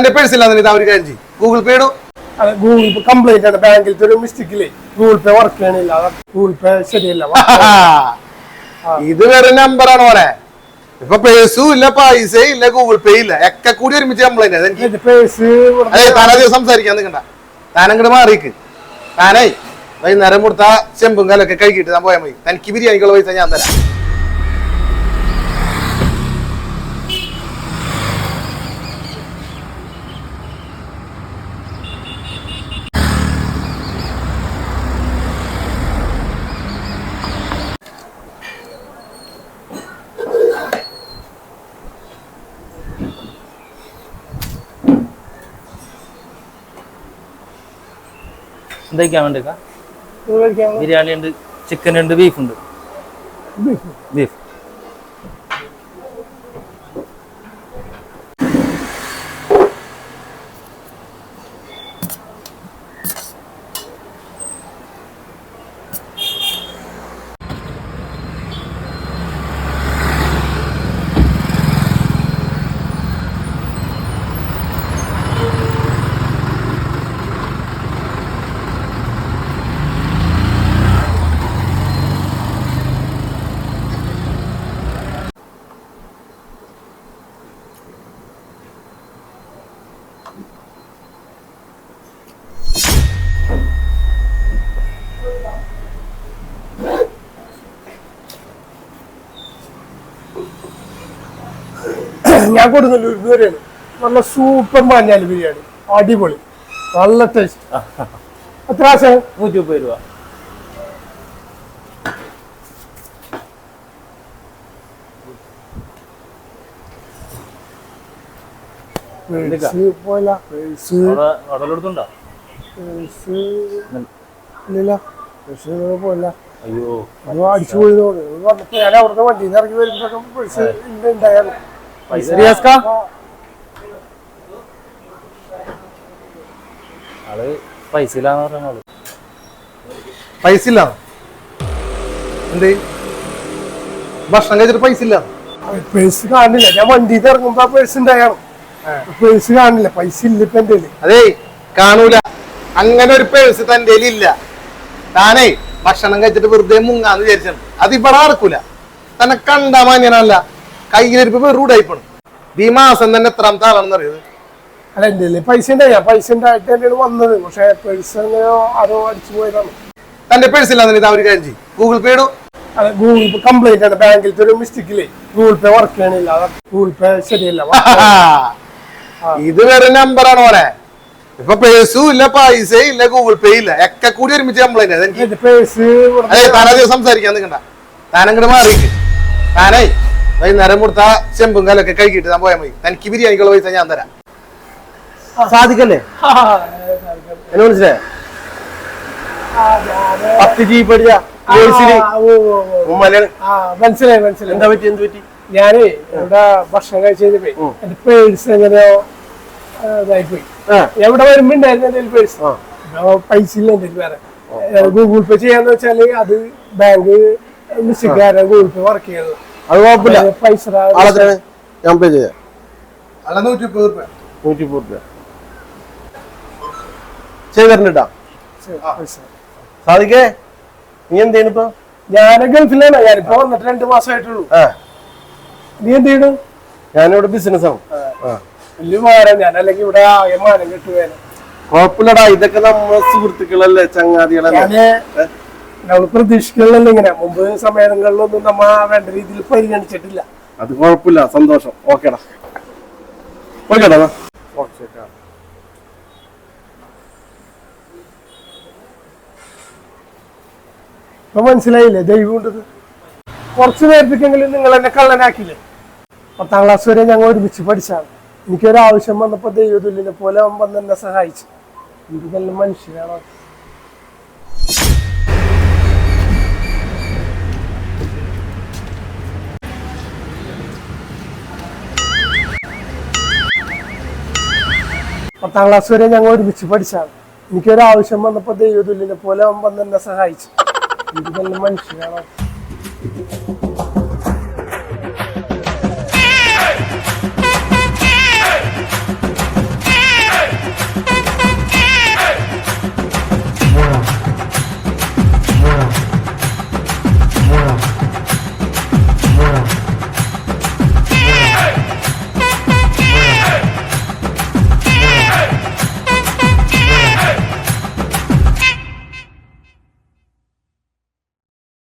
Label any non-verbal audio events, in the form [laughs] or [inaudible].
തന്റെ പേഴ്സ് ഇല്ലാന്ന് ഇതാ ഒരു കാര്യം ചെയ്യും. ഗൂഗിൾ പേ ഇടും. ഗൂഗിൾ പേ കംപ്ലൈന്റ് ആണ്. ബാങ്കിൽ ഒരു മിസ്റ്റേക്കില്ലേ ഗൂഗിൾ പേ വർക്ക് ചെയ്യണില്ല. ഗൂഗിൾ പേ ശരിയല്ല. ഇത് വേറെ നമ്പറാണ് മോനെ ഇപ്പൊ പേഴ്സും ഇല്ല പൈസ ഇല്ല ഗൂഗിൾ പേ ഇല്ല. ഒക്കെ കൂടി ഒരുമിച്ച് കംപ്ലൈന്റ് തലേ സംസാരിക്കാൻ നിൽക്കണ്ട താനങ്ങോട്ട് മാറിക്ക്. താനേ വൈകുന്നേരം കൊടുത്ത ചെമ്പും കാലൊക്കെ കഴിക്കിട്ട് ഞാൻ പോയാൽ മതി. തനിക്ക് ബിരിയാണിക്കുള്ള പൈസ ഞാൻ തരാം. എന്തൊക്കെയാ വേണ്ടത് ബിരിയാണി ഉണ്ട്? ചിക്കൻ ഉണ്ട് ബീഫ് ഉണ്ട്. ബീഫ് ഞാൻ ഒരു ബിരിയാണി നല്ല സൂപ്പർ മഞ്ഞാലി ബിരിയാണി. അടിപൊളി. നല്ല ടേസ്റ്റ് എത്ര ആശയം നൂറ്റി മുപ്പത് രൂപ അയ്യോ. അടിച്ചു പോയി തോന്നുന്നു വന്നപ്പോ ഞാൻ അവിടുത്തെ വണ്ടിയിൽ നിന്ന് ഇറങ്ങി വരുമ്പോഴൊക്കെ പൈസ ആൾ പൈസ ഇല്ലാന്ന് പറഞ്ഞ ആൾ. പൈസ ഇല്ല എന്ത്? ഭക്ഷണം കഴിച്ചിട്ട് പൈസ ഇല്ല പേഴ്സ് കാണില്ല. ഞാൻ വണ്ടിയിൽ ഇറങ്ങുമ്പോ പേഴ്സ് ഉണ്ടായാണ്. പേഴ്സ് കാണില്ല. പൈസ ഇല്ല ഇപ്പൊ എന്റെ അതേ കാണൂല. അങ്ങനെ ഒരു പേഴ്സ് തന്റെ ഇല്ല താനേ ഭക്ഷണം കഴിച്ചിട്ട് വെറുതെ മുങ്ങാന്ന് വിചാരിച്ചു അത് ഇവിടെ നടക്കൂല. തന്നെ കണ്ടാ മാന്യനല്ല കയ്യിലിരിപ്പ് വെറും ഉടായിപ്പണം ഈ മാസം തന്നെ എത്രാമത്തെ ആളാണെന്ന് അറിയത് അല്ല എന്റെ കയ്യിൽ പൈസ ഉണ്ടായി. ഞാൻ പൈസ ഉണ്ടായിട്ട് തന്നെയാണ് വന്നത്. പക്ഷെ പേഴ്സ് അതോ അടിച്ചു പോയതാണ്. തന്റെ പേഴ്സ് ഇല്ലാന്ന് അവർ കാര്യം ചെയ്യും. ഗൂഗിൾ പേ ഇടും. അല്ല ഗൂഗിൾ പേ കംപ്ലൈന്റ് ആണ്. ബാങ്കിലത്തെ ഒരു മിസ്റ്റേക്കില്ലേ ഗൂഗിൾ പേ വർക്ക് ചെയ്യണില്ല. അത് ഗൂഗിൾ പേ ശരിയല്ല. [laughs] ഇത് വേറെ നമ്പറാണ് മോനെ. ഇപ്പൊ പേഴ്സും ഇല്ല പൈസ ഇല്ല ഗൂഗിൾ പേ ഇല്ല. ഒക്കെ കൂടി ഒരുമിച്ച് കംപ്ലൈന്റ് പേഴ്സ് അതെ താനധികം സംസാരിക്കാൻ നിൽക്കണ്ട താനങ്ങോട്ട് മാറിക്ക്. താനേ വൈകുന്നേരം കൊടുത്ത ചെമ്പും കലൊക്കെ കഴുകിയിട്ട് ഞാൻ പോയാൽ മതി. തനിക്ക് ബിരിയാണിക്കുള്ള പൈസ ഞാൻ തരാം. സാധിക്കല്ലേ? എന്നെ മനസ്സിലായോ? പത്ത് ജീപ്പ് പഠിച്ച ഉമ്മലാണ് മനസ്സിലായി മനസ്സിലായി. എന്താ പറ്റി എന്ത് പറ്റി? ഞാനേ ഇവിടെ ഭക്ഷണം കഴിച്ച് കഴിഞ്ഞപ്പോ എന്റെ പേഴ്സ് എങ്ങനെയോ ആ, ഇതായിപ്പോയി. എവിടെ വരുമ്പോ ഉണ്ടായിരുന്നു എന്റെ പേഴ്സ്? പൈസ ഇല്ല എന്റെ വേറെ. ഗൂഗിൾ പേ ചെയ്യാന്ന് വെച്ചാൽ അത് ബാങ്ക് മിസ്റ്റേക്കാരൻ ഗൂഗിൾ പേ വർക്ക് ചെയ്യുന്നത്. അത് കുഴപ്പമില്ല. പൈസ ആളെത്രയാണ്? ഞാൻ പേ ചെയ്യാം. നൂറ്റി മുപ്പത് രൂപ സാധിക്കേ നീ എന്ത് ചെയ്യണിപ്പോ ഞാൻ ഗൾഫിലാണ്. ഞാനിപ്പോ വന്നിട്ട് രണ്ട് മാസമായിട്ടുള്ളൂ നീ എന്ത് ചെയ്യണു ഞാനിവിടെ ബിസിനസ് ആണ്. വലിയ ഞാൻ അല്ലെങ്കിൽ ഇവിടെ ആകെ മാനം കിട്ടുവേനെ. കുഴപ്പമില്ലടാ. ഇതൊക്കെ നമ്മുടെ സുഹൃത്തുക്കളല്ലേ ചങ്ങാതികളല്ലേ? നമ്മൾ പ്രതീക്ഷിക്കണല്ലോ ഇങ്ങനെ. മുമ്പ് സമയങ്ങളിലൊന്നും നമ്മ വേണ്ട രീതിയിൽ പരിഗണിച്ചിട്ടില്ല. അത് കുഴപ്പമില്ല. സന്തോഷം. ഓക്കേടാ. ഓക്കേടാ ഇപ്പൊ മനസ്സിലായില്ലേ? ദൈവം ഉണ്ടത്. കുറച്ചു നേരത്തേക്കെങ്കിലും നിങ്ങൾ എന്നെ കള്ളനാക്കില്ലേ പത്താം ക്ലാസ് വരെ ഞങ്ങൾ ഒരുമിച്ച് പഠിച്ചാണ്. എനിക്കൊരു ആവശ്യം വന്നപ്പോ ദൈവതുല്യനെ പോലെ അവൻ വന്ന് എന്നെ സഹായിച്ചു. എനിക്ക് നല്ല മനുഷ്യനാണ് പത്താം ക്ലാസ് വരെ ഞങ്ങൾ ഒരുമിച്ച് പഠിച്ചാണ് എനിക്കൊരു ആവശ്യം വന്നപ്പോ ദൈവതുല്യനെ പോലെ അവൻ വന്ന് എന്നെ സഹായിച്ചു എനിക്ക് നല്ല മനുഷ്യനാണ്.